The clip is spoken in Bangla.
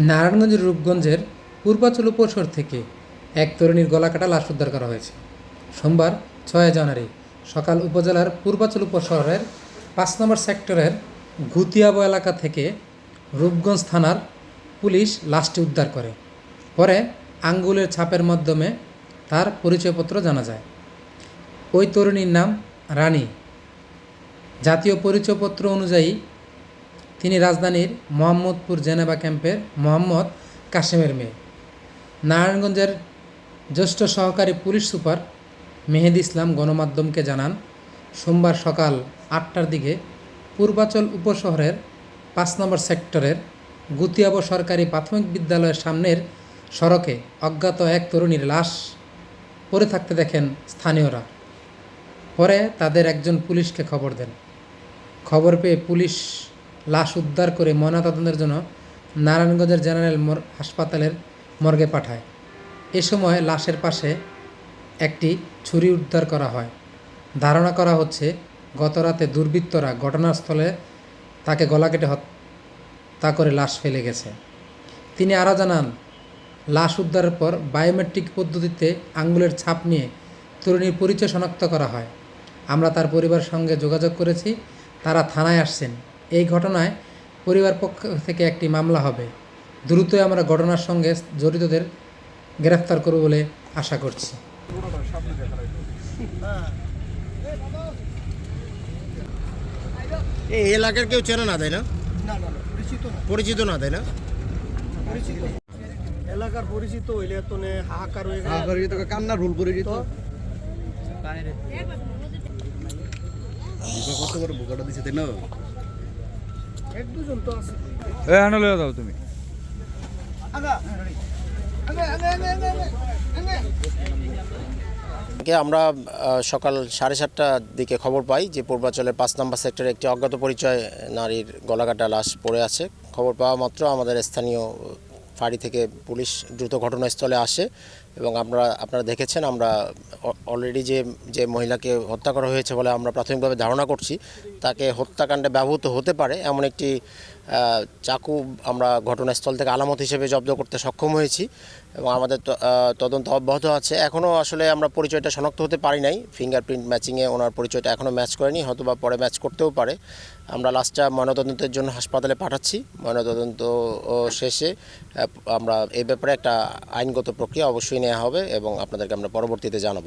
নারায়ণগঞ্জের রূপগঞ্জের পূর্বাচল উপশহর থেকে এক তরুণীর গলাকাটা লাশ উদ্ধার করা হয়েছে। সোমবার, ছয় জানুয়ারি, সকাল উপজেলার পূর্বাচল উপশহরের পাঁচ নম্বর সেক্টরের গুতিয়াব এলাকা থেকে রূপগঞ্জ থানার পুলিশ লাশটি উদ্ধার করে। পরে আঙ্গুলের ছাপের মাধ্যমে তার পরিচয়পত্র জানা যায়। ওই তরুণীর নাম রানী। জাতীয় পরিচয়পত্র অনুযায়ী তিনি রাজধানীর মোহাম্মদপুর জেনেভা ক্যাম্পের মোহাম্মদ কাশেমের মেয়ে। নারায়ণগঞ্জের জ্যেষ্ঠ সহকারী পুলিশ সুপার মেহেদি ইসলাম গণমাধ্যমকে জানান, সোমবার সকাল আটটার দিকে পূর্বাচল উপশহরের পাঁচ নম্বর সেক্টরের গুতিয়াব সরকারি প্রাথমিক বিদ্যালয়ের সামনের সড়কে অজ্ঞাত এক তরুণীর লাশ পড়ে থাকতে দেখেন স্থানীয়রা। পরে তাদের একজন পুলিশকে খবর দেন। খবর পেয়ে পুলিশ লাশ উদ্ধার করে ময়নাতদন্তের জন্য নারায়ণগঞ্জের জেনারেল হাসপাতালের মর্গে পাঠায়। এ সময় লাশের পাশে একটি ছুরি উদ্ধার করা হয়। ধারণা করা হচ্ছে, গতরাতে দুর্বৃত্তরা ঘটনাস্থলে তাকে গলা কেটে হত্যা করে লাশ ফেলে গেছে। তিনি আরও জানান, লাশ উদ্ধারের পর বায়োমেট্রিক পদ্ধতিতে আঙ্গুলের ছাপ নিয়ে তরুণীর পরিচয় শনাক্ত করা হয়। আমরা তার পরিবারের সঙ্গে যোগাযোগ করেছি, তারা থানায় আসছেন। এই ঘটনায় পরিবার পক্ষ থেকে একটি মামলা হবে। দ্রুতই আমরা ঘটনার সঙ্গে জড়িতদের গ্রেফতার করব বলে আশা করছি। এই এলাকার কেউ চেনা না তাই না? পরিচিত না তাই না? এলাকার পরিচিত হইলে তো হাহাকার হয়ে গেল করে তো কান্না রুল করে দিত তো কত বোকাটা দিছে তাই না? লয়ে যাও তুমি। আমরা সকাল সাড়ে সাতটার দিকে খবর পাই যে পূর্বাচলের পাঁচ নম্বর সেক্টরে একটি অজ্ঞাত পরিচয় নারীর গলাকাটা লাশ পড়ে আছে। খবর পাওয়া মাত্র আমাদের স্থানীয় ফাঁড়ি থেকে পুলিশ দ্রুত ঘটনাস্থলে আসে। এবং আমরা, আপনারা দেখেছেন আমরা অলরেডি যে যে মহিলাকে হত্যা করা হয়েছে বলে আমরা প্রাথমিকভাবে ধারণা করছি, তাকে হত্যাকাণ্ডে ব্যবহৃত হতে পারে এমন একটি চাকু আমরা ঘটনাস্থল থেকে আলামত হিসেবে জব্দ করতে সক্ষম হয়েছি এবং আমাদের তদন্ত অব্যাহত আছে। এখনও আসলে আমরা পরিচয়টা শনাক্ত হতে পারি নাই। ফিঙ্গারপ্রিন্ট ম্যাচিংয়ে ওনার পরিচয়টা এখনও ম্যাচ করেনি হয়তো বা পরে ম্যাচ করতেও পারে। আমরা লাস্টটা ময়নাতদন্তের জন্য হাসপাতালে পাঠাচ্ছি। ময়নাতদন্ত শেষে আমরা এই ব্যাপারে একটা আইনগত প্রক্রিয়া অবশ্যই নেওয়া হবে এবং আপনাদেরকে আমরা পরবর্তীতে জানাব।